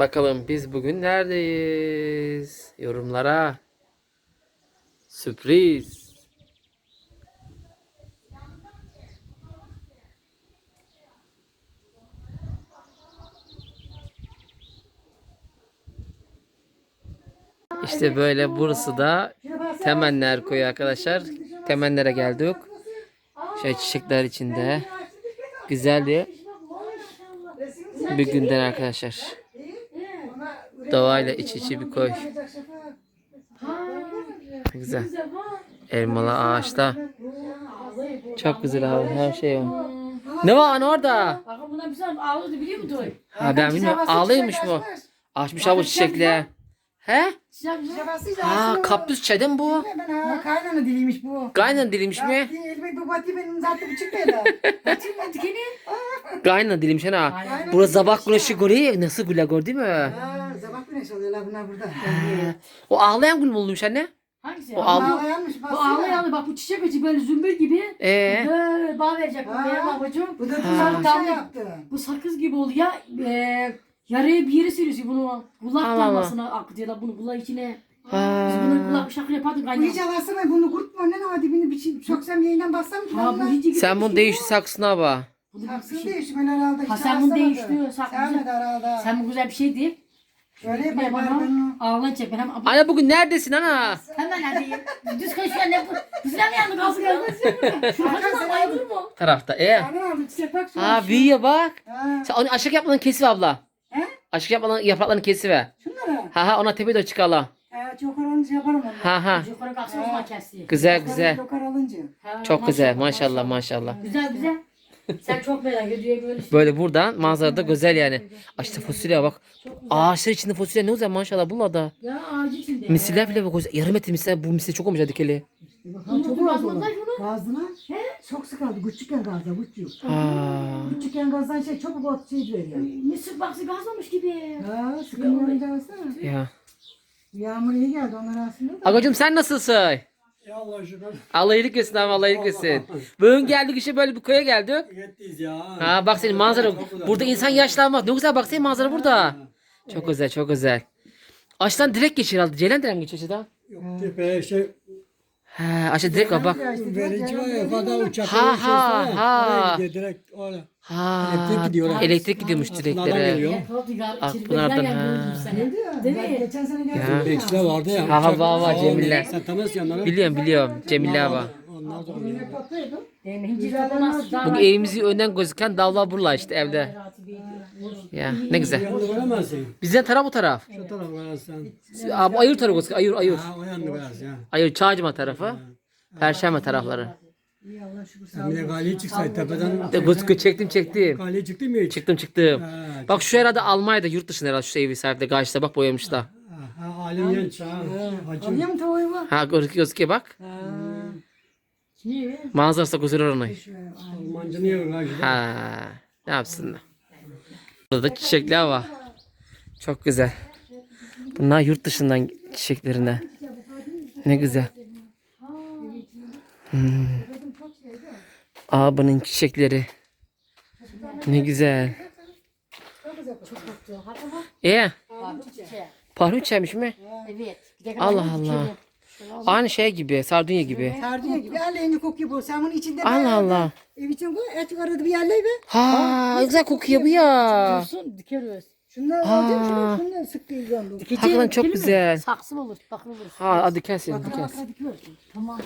Bakalım biz bugün neredeyiz? Yorumlara. Sürpriz. İşte böyle burası da Temenler koyu arkadaşlar. Temenlere geldik. Şöyle çiçekler içinde. Güzel bir bir günden arkadaşlar. Doğayla iç içe bir koy. Güzel. Elmalı ağaçta. Çok güzel abi her şey var. Ne var ana orada? Bakın buna bir ağladı biliyor musun? Ha ben bilmiyorum. Ağlıymış bu. Açmış abi çiçekle. He? Ha kaktüs çaydı mı bu? Kaynana diliymiş bu. Gayna dilimmiş mi? Elime bu batı benim zaten küçük beyler. Batırma dikeni. Gayna dilimmiş ha. Burası sabah güneşi görüyor. Nasıl güle gör değil mi? Ha, sabah güneş oluyorlar bunlar burada. O ağlayan gül mü olmuş anne? Hangisi? O ağlı- Ağlayanmış Bu baksana. bak bu çiçek açı böyle zümbül gibi. Ee? Böyle bağ verecek bu Ha. benim babacığım. Bu da Ha. tuzak Tamam. şey yaptı. Bu sakız gibi oldu ya. E, yaraya bir yere sürüyorsun bunu. Kulak Allah Allah. damlasına akıtıyorlar bunu kulak içine. Biz Ha. bunu kulak şakır yapardık Bu hiç alasın ben bunu kurtma ne ne dibini biçim soksam yayından bassam ki Ha bu valla. hiç gibi Sen bir bunu şey değişti yok. saksına bak. Bu da bir Saksın şey. değişti ben herhalde. Ha hiç sen bunu değiştiriyor saksı. Sevmedi herhalde. Sen bu güzel bir şey değil. Öyle Bir de yapar bana ben hem Anne bugün neredesin ana? Hemen hadi. Düz koşuyor ne bu? Bizden mi yandı kalsın ya? Şu hacıdan bayılır mı? Tarafta. E. Sana aldım çiçek bak. şu- Ha büyüyor bak. Ha. Sen onu aşık yapmadan kesiver abla. He? Aşık yapmadan yapraklarını kesiver. Şunları. Ha ha ona tepede çık ala. Ha, çok alınca yaparım onu. Ha ha. Yukarı kalksın o zaman kesti. Güzel güzel. Çok alınca. Ha, Çok güzel maşallah maşallah. Güzel güzel. Sen çok merak ediyor böyle şey. Böyle buradan manzarada güzel yani. Aa, İşte fasulye bak. Ağaçlar içinde fasulye ne güzel maşallah bunlarda. Ya ağacı içinde. Misiller bile bak. Yarım metre misiller bu misiller çok olmuş dikeli. Ha, çok az şunu. Gazdılar. Çok sıkaldı. Küçükken gazda. Küçük. Küçükken gazdan şey çok bot şey veriyor. Mısır baksı gazlamış gibi. Ha sıkılmayınca baksana. Ya. Yağmur iyi geldi onlar aslında da. Agacım sen nasılsın? Ya Allah şükür. Allah iyilik etsin abi Allah iyilik etsin. Bugün geldik işte böyle bir köye geldik. Yettiyiz ya. Ha bak senin manzara. Burada insan yaşlanmaz. Ne güzel bak senin manzara burada. Çok güzel çok güzel. Aşağıdan direkt geçir herhalde. Ceylan direkt mi geçiyor aşağıdan? Yok tepe şey He aşağı direkt bak. verici var ya. Ha, ha, ha. Oraya gidiyor direkt oraya. Ha. Elektrik gidiyor. Elektrik gidiyormuş direklere. geliyor. Gar Ah, yani ha. Değil mi? geçen sene geldim. Ya. Bekçiler vardı ya. Ha, ha, uçak- var, var. Sen tanıyorsun onları. Biliyorum biliyorum. Cemile abi. Onlar da? Hincir evimizi önden gözüken davla burla işte evde. Ya ne güzel. Yanını göremezsin. Bizden taraf bu taraf. Şu taraf göremezsin. Abi ayır tarafı. Ayır ayır. Ha o yanını göremezsin ya. Ayır Çağcıma tarafı. Perşembe tarafları. Sen bir de galiye çıksaydı tepeden. De çektim çektim. Galiye çıktı mı hiç? Çıktım çıktım. Ha, Bak şu herhalde Almanya'da yurt dışında herhalde şu evi sahipte karşıda bak boyamışlar. Ha, ha, alim ha. Alıyor mu tavuğu mu? Ha gözüküyor gözüküyor bak. Niye? Manzarası da güzel oranı. Almanca niye? Ha ne yapsınlar. Burada da çiçekler var. Çok güzel. Bunlar yurt dışından çiçeklerine. Ne güzel. Hmm. Abinin çiçekleri. Ne güzel. İyi. Parfüm çaymış mı? Evet. Allah Allah. Aynı şey gibi, sardunya gibi. Sardunya gibi. Ellerini kokuyor bu. Sen bunun içinde Allah Allah. Ev için koy. Et arada bir yerle be. Ha, ne güzel kokuyor bu ya. Dursun dikeriz. Şunları Aa. alacağım. Şunları, şunları sık yiyeceğim. Hakikaten çok güzel. Saksı mı olur? Bakır olur. Ha, hadi kesin, hadi kesin. Hadi gör. Tamam.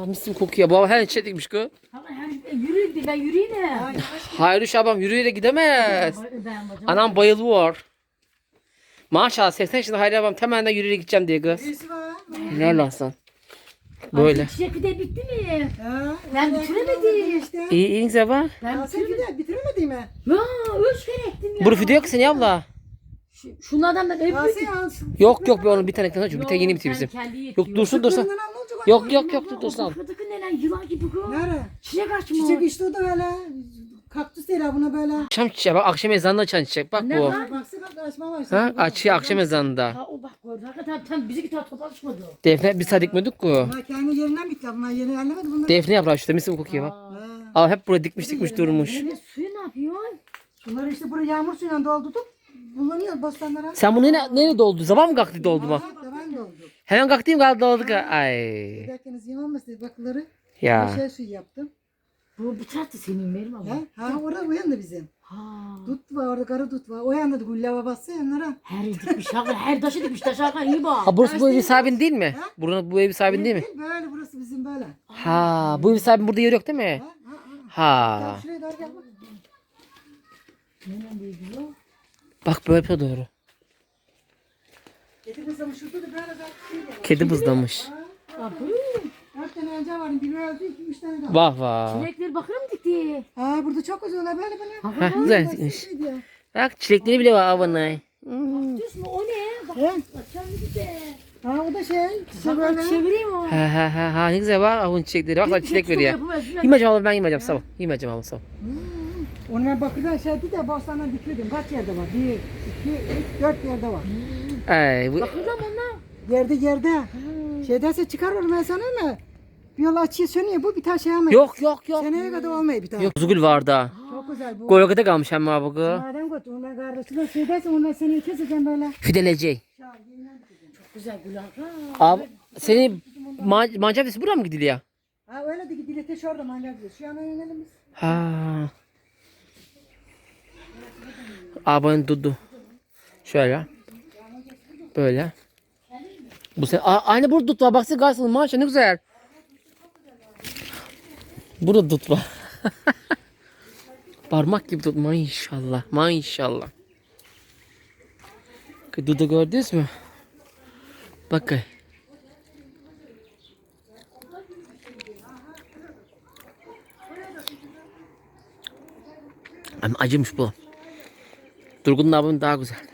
Aa, mis gibi kokuyor. Baba her şey dikmiş ki. Ama her yürüyün de ben yürüyeyim de. Hayır şabam yürüye de gidemez. Ben bacım. Anam bayılıyor. Maşallah 80 yaşında Hayri abam temelde yürüyerek gideceğim diye kız. Birisi var. Helal olsun. Böyle. Çiçek de bitti mi? Ha, Ben bitiremedim. işte. İyi iyi güzel bak. Ben Ya sen bitiremedim. gider bitiremedin mi? Ya üç kere ektim ya. Bu video yok seni abla. Şu- Şunlardan da hep Asya alsın. Yok yok bir onun bir tane ekran Bir tane yeni bitiyor bizim. Yok dursun dursun. Bundan al, ne olacak? Yok yok yok dur dursun. Fıtıkı Fıtıkı nenen yılan gibi kız. Nere? Çiçek açmış. Çiçek işte o da böyle. Kaktüs değil ha buna böyle. Akşam çiçeği bak akşam ezanında açan çiçek bak Ne bu. var? Baksana bak açma var. Ha açıyor akşam ezanında. Ha gördü. Hakikaten tam bizi kitap toparlaşmadı. Defne bir saat dikmedik ki. Bunlar kendi yerinden bitti. Bunlar yerini ellemedi bunlar. Defne yaprağı işte mis kokuyor bak. Ha. Al hep buraya dikmiş dikmiş durmuş. Suyu ne yapıyor? Bunları işte buraya yağmur suyuyla doldurduk. Kullanıyor bostanlara. Sen bunu ne, nereye doldu? Zaman mı kalktı doldu mu? Aha, ben doldum. Hemen kalktım kaldı doldu. Ay. Giderken yiyemezdi bakları. Ya. Şey suyu yaptım. Bu bu tarafta senin benim ama. Ha, ha orada o yandı bizim. Ha. Dut var orada karı dut var. O yandı da gülle babası yanlara. Her dikmiş hakan, her taşı dikmiş taş hakan iyi bak. Ha burası bu evin sahibin değil mi? Ha? Buranın bu evin sahibin değil mi? Böyle burası bizim böyle. Ha bu evin sahibin burada yeri yok değil mi? Ha. Gel şuraya doğru gel bak. Değil böyle yapıyor doğru. Kedi kızım şurada da böyle. Kedi bızlamış. Abi. Dört tane önce var. Biri öldü, iki, üç tane daha. Vah vah. Çilekleri bakır mı dikti? Ha burada çok güzel böyle böyle. Ha güzel dikmiş. Bak çilekleri bile var avanay. Diyorsun o ne? Bak He? sen bir de. Ha o da şey. Bak çevireyim o. Ha ha ha ha ne güzel bak avun çiçekleri. Bak bak çilek veriyor. Yemeyeceğim abla ben yemeyeceğim sağ ol. Yemeyeceğim abla sağ ol. Ona bakırdan şeydi de bostandan dikiyordum. Kaç yerde var? Bir, iki, üç, dört yerde var. Ay bu Bakırda mı onlar? Yerde yerde. Şeydense çıkar onu ben sana ama. Bir yol açıyor sönüyor bu bir tane şey ama. yok yok yok. Seneye kadar olmuyor bir tane. Yok Zugul vardı ha. Çok güzel bu. Golga'da kalmış hem abi bu. Madem kötü onlar kardeşine şey derse onlar seni keseceğim böyle. Fidelece. Güzel gül. Abi senin ma mancavisi buraya mı gidiliyor? Ha öyle de gidiyor te şurada manyak diyor. Şu an öğrenelim biz. Ha. Abone dudu. Şöyle. Böyle. Bu sen A- aynı burada dut var. Baksana karşısında maşallah ne güzel. Burada dut var. Parmak gibi dut maşallah. Maşallah. Dudu gördünüz mü? Bakın. Ama acımış bu. Durgun'un abinin daha güzel.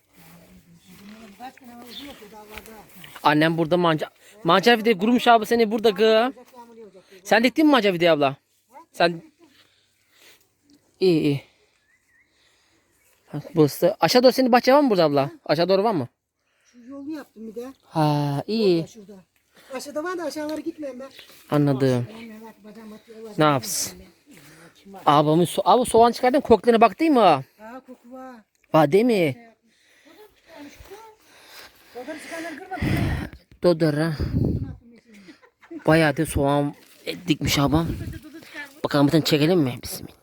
Annem burada manca manca vide kurumuş abi seni burada gı. Sen diktin mi manca vide abla? Sen İyi iyi. Burası aşağı doğru senin bahçe var mı burada abla? Aşağı doğru var mı? Şu yolu yaptım bir de. Ha iyi. Şurada. Aşağıda var da aşağılara gitmeyeyim ben. Anladım. Ne yapsın? Ablamın so abi soğan çıkardın koklarına bak değil mi? Ha koku var. Var değil mi? Kodanı Dodora. Bayağı da soğan dikmiş abam. Bakalım bir tane çekelim mi? Bismillah.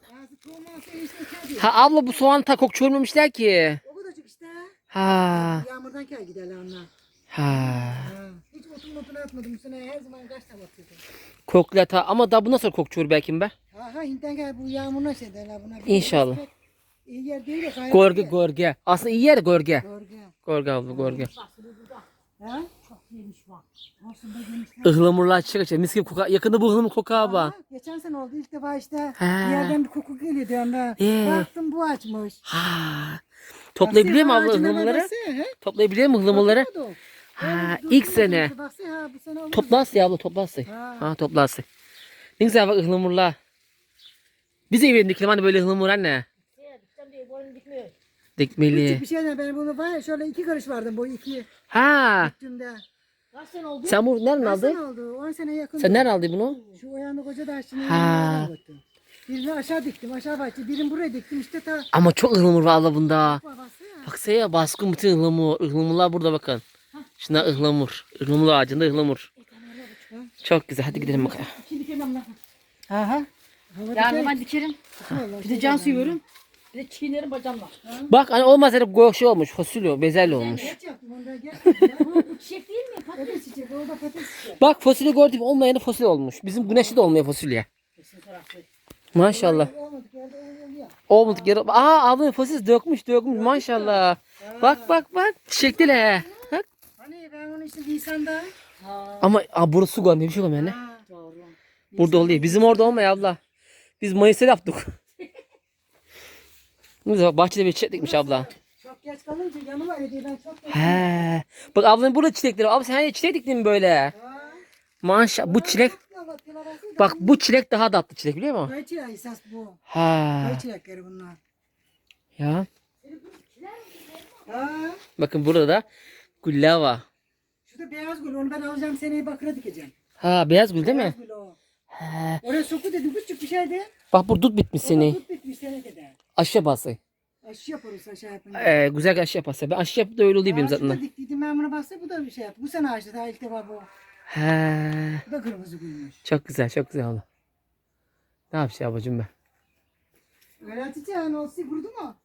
Ha abla bu soğan ta kok çölmemişler ki. O kadarcık işte. Ha. Yağmurdan kel giderler onlar. Ha. Ha. Hiç otun otunu atmadım. Bu sene her zaman kaç tane atıyordum. Kokla ta ama da bu nasıl kok çöl belki be? Ha ha Hint'ten gel bu yağmuruna şey derler buna. İnşallah. İyi yer değil de. Aslında iyi yer gorge. Gorge. Gorge abla gorge. Ha? Çok. Aslında yemiş. Ihlamurlar açıyor. Mis gibi koka. Yakında bu ıhlamur koku abi. Ha, Geçen sene oldu ilk defa işte Ha. bir yerden bir koku geliyor diyorlar. Ee. Baktım bu açmış. Ha. Toplayabiliyor mu abla ıhlamurları? he? Toplayabiliyor mu ıhlamurları? Ha ilk sene. Toplarsa ya abla toplarsa. Ha. Ha toplarsa. Ne güzel bak ıhlamurlar. Biz de evinde dikelim hani böyle ıhlamur anne. Sen de boyun dikmiyor. Dikmeli. Küçük bir şeyden ben bunu var ya şöyle iki karış vardım bu iki Ha. üstünde. Kaç sene oldu? Sen bunu nereden Kaç sene aldın? oldu? 10 sene yakın. Sen nereden aldın bunu? Şu o yanında koca daşçının Ha. yanına götürdüm. Birini aşağı diktim aşağı bahçe. Birini buraya diktim işte ta Ama çok ıhlamur var abla bunda. babası ya. Baksana ya baskın bütün ıhlamur. Ihlamurlar burada bakın. Şuna ıhlamur. Ihlamur ağacında ıhlamur. Çok güzel. Hadi gidelim bakalım. Şimdi dikemem lan. Ha ha. Yarın ben dikerim. Bir de can suyuyorum. Bir de çiğnerim bacamla. Bak hani olmaz go- şey olmuş. Fasulye, bezelye olmuş. Geç yaptım onda gel. Bu çiçek değil mi? Patates. Patates çiçek orada patates çiçek. Bak fasulye gördüm olmayanı fasulye olmuş. Bizim güneşli de olmuyor fasulye. Maşallah. Olmadık yerde oluyor. Olmadı geri. Aa abla fasulye dökmüş dökmüş maşallah. Bak bak bak. Çiçekli he. Bak. Hani ben onu işte Nisan'da. Ama aa, burası su görmüyor bir şey görmüyor ne? Doğru. Burada oluyor. Bizim orada olmuyor abla. Biz Mayıs'ta yaptık. Ne bahçede bir çiçek dikmiş abla. Çok geç kalınca yanıma ödeyden çok geç. He. Bak ablanın burada çilekleri. var. Abi sen hani çilek diktin mi böyle? Maşallah bu çilek. Bak bu çilek daha tatlı çilek biliyor musun? Kayı çileği esas bu. Ha. Kayı çilekleri bunlar. Ya. Ha. Bakın burada da gullava. Şurada beyaz gül onu ben alacağım seneye bakıra dikeceğim. Ha beyaz gül değil mi? Beyaz gül o. He. Oraya soku dedi küçük bir şeydi. Bak bu dut bitmiş seni. Tut bitmiş sene kadar. Aşı bası. Aşı yaparız aşağı yapınca. Ee, güzel aşı yaparsa. Ben aşı yapıp da öyle olayım benim zaten. diktiydim ben buna bastı bu da bir şey yaptı. Bu sene açtı daha ilk defa bu. He. Bu da kırmızı gülmüş. Çok güzel çok güzel oldu. Ne yapacağım abacım ben? Öyle Hatice olsun kurdu mu?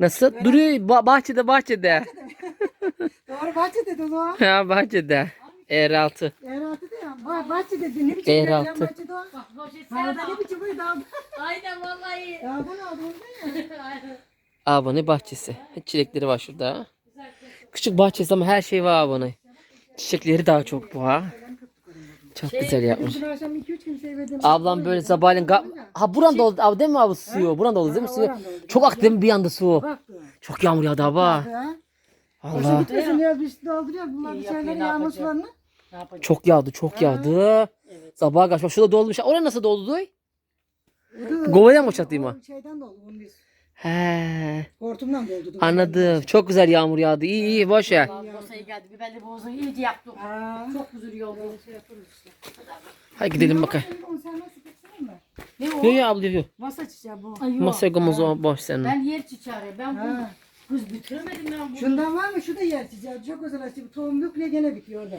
Nasıl? Duruyor ba- bahçede bahçede. Doğru bahçe dedi o zaman. ha bahçede. R6. Eğraltı da ya. Bah, bahçe dedi. Ne biçim yerden bahçede o? Sağda ne biçim bu dağda? Aynen vallahi. Dağdan aldı onu da ya. Abone bahçesi. Çilekleri var şurada. Küçük bahçesi ama her şey var abone. Çiçekleri daha çok bu ha. Çok güzel yapmış. Dün akşam 2-3 kimseye verdim. Ablam böyle sabahleyin ga- Ha buran doldu. Abi değil mi abi suyu? Buran doldu değil mi suyu? Çok aktı değil mi bir anda su? Çok yağmur yağdı abi. Ha? Boşa Allah. gitmesin ya bir şey dolduruyor. Bunlar bir ne yağmur yapacak? sularını. Ne yapacağız? Çok yağdı çok yağdı. Sabaha karşı bak şurada dolmuş. Oraya nasıl doldu? doy? Govadan mı boşalttın mı? Şeyden doldu. Bunu biz He. hortumdan doldu. Anladım. Çok güzel yağmur yağdı. İyi iyi boş ver. Bosa'ya geldi. Biberli bozu iyice yaptık. Ha. Çok güzel oldu. Şey yaparız işte. Hadi gidelim bakalım. Ne o? Yok ya abla yok. Masa çiçeği bu. Ay. Masaya koymaz o boş senin. Ben yer çiçeği. Ben bu Ha. kız bitiremedim ben bunu. Şundan var mı? Şu da yer çiçeği. Çok özel. Bu tohum bükle gene bitiyor orada.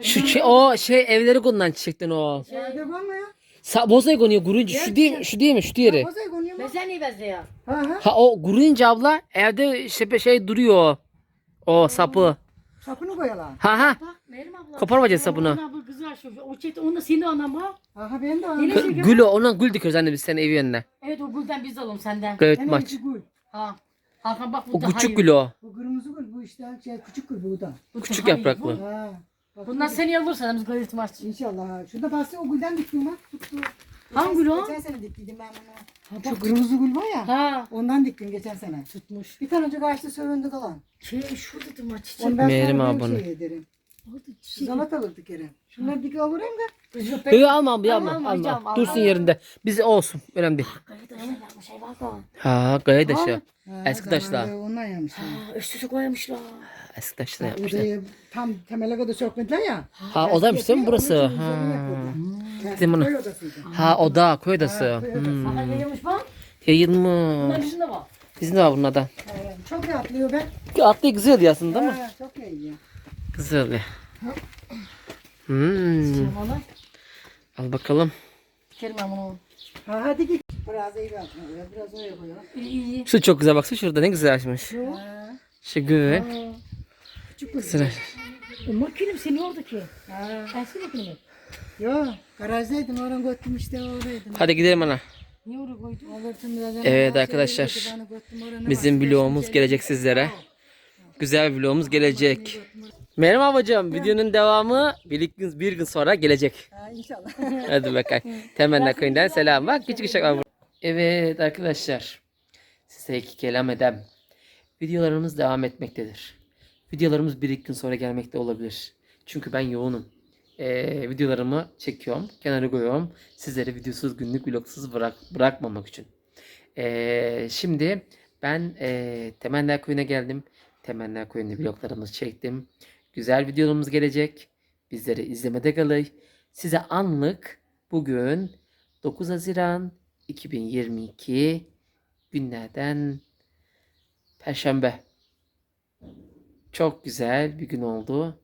Şu şey, o şey evleri konulan çiçekten o. Evde var mı ya? Sa bozaya konuyor gurunca. Şu değil mi? Şu değil mi? Şu diğeri. Masaya konuyor mu? Ben sen iyi bezle ya. Ha ha. Ha o gurunca abla evde şey, şey duruyor. O sapı. Sapını koyalım. Ha ha. Bak Meryem abla. Koparmayacağız sapını. Onun abla kızı var şu. O çekti. Onu da senin anama. Aha ben de Yine şey gör- Gül o. Ondan gül dikiyoruz anne biz senin evi önüne. Evet o gülden biz alalım senden. En maç. gül. Ha. Hakan bak bu O daha küçük iyi. gül o. Bu kırmızı gül. Bu işte şey küçük gül bu da. Bu Küçük daha iyi. yapraklı. Bu- Ha. Bak, Bundan seni alırsan biz gayet maç. İnşallah. ha. Şurada bahsi o gülden diktim bak. Tuttu. Hangi gül o? Geçen sene diktiydim ben bunu. Şu kırmızı gül var ya. Ha. Ondan diktim geçen sene. Tutmuş. Bir tane önce kaçtı sövündü kalan. Şey şurada da maç çiçek. Onu ben Meğerim sonra abone. bir şey ederim. Orada çiçek. Salatalık dikerim. Şunları dik alırım da. Yok alma abla alma. Alma, alma. alma, Dursun yerinde. Bize olsun. Önemli değil. Gayet aşağı yapmış hayvan. Ha gayet. Ha, Eski taşlar. zamanında Ondan yemiş. Ha üstü koymuşlar. Eski taşlar yapmışlar. Odayı tam temele kadar sökmediler ya. Ha odaymış değil mi burası? Ha. Bizim bunu- Köy. Ha oda koy odası. Ha, koy odası. Hmm. Hakan yayılmış bak. Yayılmış. Bunların içinde var. Bizim de var bunlardan. Evet, Çok rahatlıyor be. Atlı güzel aslında ama. Ha, çok iyi. Güzel. Hmm. Al bakalım. Kerim ben bunu. Ha, hadi git. Biraz iyi yapma. Biraz oraya koyalım. İyi iyi. Şu çok güzel baksana şurada ne güzel açmış. Şu gül. Küçük kız. Sıra. O makinem senin oradaki. Ha, Eski makinem. Yo, garajdaydın. Oradan götürdüm işte oradaydın. Hadi gidelim ana. Niye oraya koydun? Alırtın biraz. Evet arkadaşlar. Bizim vlogumuz gelecek sizlere. Güzel vlogumuz gelecek. Merhaba babacığım. Videonun devamı bir gün, bir gün sonra gelecek. Ha, inşallah. Hadi bakalım. Temenni köyünden selam. Bak küçük uşak var burada. Evet arkadaşlar. Size iki kelam edem. Videolarımız devam etmektedir. Videolarımız bir iki gün sonra gelmekte olabilir. Çünkü ben yoğunum. Ee, videolarımı çekiyorum. Kenara koyuyorum. Sizlere videosuz günlük vlogsuz bırak, bırakmamak için. Ee, şimdi ben e, Temenni köyüne geldim. Temenni köyünde vloglarımızı çektim. Güzel videolarımız gelecek. Bizleri izlemede kalın. Size anlık bugün 9 Haziran 2022 günlerden Perşembe. Çok güzel bir gün oldu.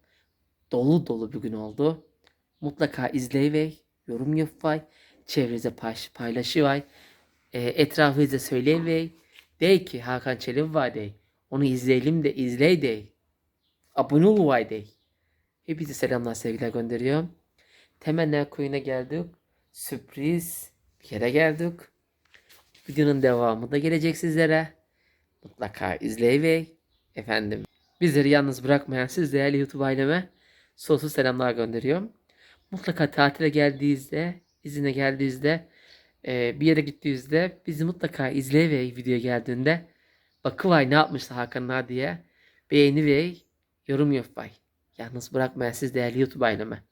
Dolu dolu bir gün oldu. Mutlaka izleyivey, yorum yapay, çevrenize paylaş, paylaşıvay, e, etrafınıza söyleyivey. Dey ki Hakan Çelebi var dey. Onu izleyelim de izley dey. Abone ol vay dey. Hepinize selamlar sevgiler gönderiyorum. Temenni köyüne geldik. Sürpriz bir yere geldik. Videonun devamı da gelecek sizlere. Mutlaka izleyivey. Efendim bizleri yalnız bırakmayan siz değerli YouTube aileme sonsuz selamlar gönderiyorum. Mutlaka tatile geldiğinizde, izine geldiğinizde, e, bir yere gittiğinizde bizi mutlaka izleyivey video geldiğinde Bakıvay ne yapmıştı Hakanlar diye. Beğeni ve yorum yap bay. Yalnız bırakmayın siz değerli YouTube aileme.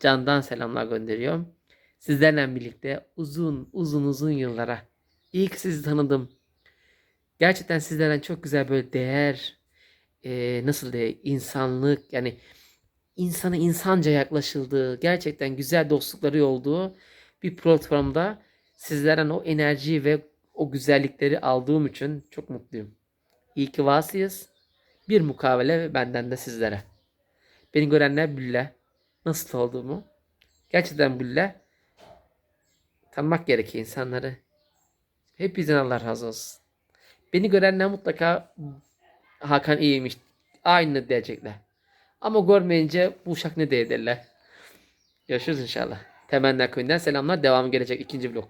Candan selamlar gönderiyorum. Sizlerle birlikte uzun uzun uzun yıllara. İyi ki sizi tanıdım. Gerçekten sizlerden çok güzel böyle değer, eee, nasıl diye insanlık yani insana insanca yaklaşıldığı, gerçekten güzel dostlukları olduğu bir platformda sizlerden o enerjiyi ve o güzellikleri aldığım için çok mutluyum. İyi ki varsınız. Bir mukavele ve benden de sizlere. Beni görenler bille nasıl olduğumu gerçekten bille tanımak gerekiyor insanları. Hepinizden Allah razı olsun. Beni görenler mutlaka Hakan iyiymiş. Aynı diyecekler. Ama görmeyince bu uşak ne diye derler. Görüşürüz inşallah. Temenni köyünden selamlar. Devamı gelecek ikinci vlog.